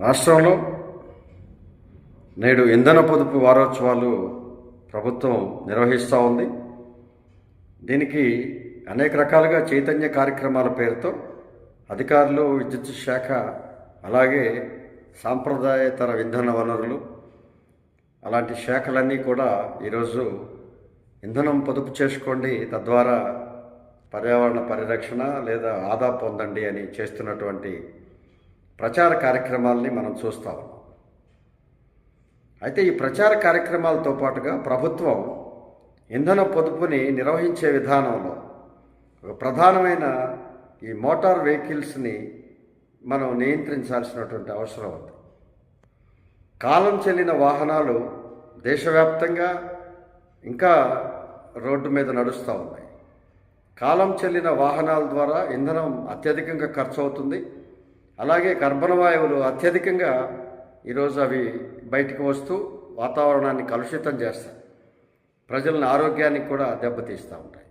రాష్ట్రంలో నేడు ఇంధన పొదుపు వారోత్సవాలు ప్రభుత్వం నిర్వహిస్తూ ఉంది. దీనికి అనేక రకాలుగా చైతన్య కార్యక్రమాల పేరుతో అధికారులు విద్యుత్ శాఖ అలాగే సాంప్రదాయేతర ఇంధన వనరులు అలాంటి శాఖలన్నీ కూడా ఈరోజు ఇంధనం పొదుపు చేసుకోండి తద్వారా పర్యావరణ పరిరక్షణ లేదా ఆదా పొందండి అని చేస్తున్నటువంటి ప్రచార కార్యక్రమాల్ని మనం చూస్తా ఉన్నాం. అయితే ఈ ప్రచార కార్యక్రమాలతో పాటుగా ప్రభుత్వం ఇంధన పొదుపుని నిర్వహించే విధానంలో ఒక ప్రధానమైన ఈ మోటార్ వెహికల్స్ని మనం నియంత్రించాల్సినటువంటి అవసరం ఉంది. కాలం చెల్లిన వాహనాలు దేశవ్యాప్తంగా ఇంకా రోడ్డు మీద నడుస్తూ ఉన్నాయి. కాలం చెల్లిన వాహనాల ద్వారా ఇంధనం అత్యధికంగా ఖర్చు అవుతుంది. అలాగే కర్బన వాయువులు అత్యధికంగా ఈరోజు అవి బయటకు వస్తూ వాతావరణాన్ని కలుషితం చేస్తాయి. ప్రజలను ఆరోగ్యానికి కూడా దెబ్బతీస్తూ ఉంటాయి.